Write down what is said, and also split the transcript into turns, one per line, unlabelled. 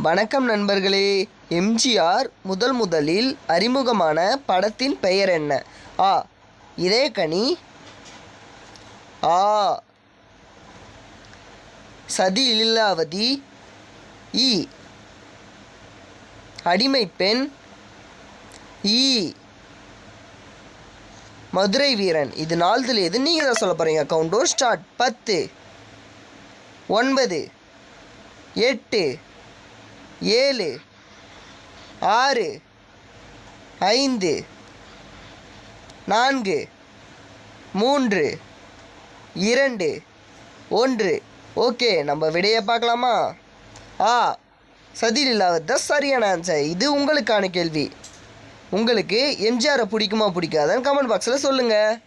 வணக்கம் நண்பர்களே. எம்ஜிஆர் முதல் முதலில் அறிமுகமான படத்தின் பெயர் என்ன? ஆ. இதயக்கனி. ஆ. சதி லீலாவதி. இ. அடிமை பெண். ஈ மதுரை வீரன். இது நாள்தில் எது? நீங்கள் தான் சொல்ல போகிறீங்க கவுண்டோர் ஸ்டார்ட் பத்து ஒன்பது எட்டு ஏழு ஆறு ஐந்து நான்கு மூன்று இரண்டு ஒன்று. ஓகே நம்ம விடையை பார்க்கலாமா? ஆ சதில் இல்லாத சரியான ஆன்சர் இது உங்களுக்கான கேள்வி. உங்களுக்கு எம்ஜிஆரை பிடிக்குமா பிடிக்காதான்னு கமெண்ட் பாக்ஸில் சொல்லுங்கள்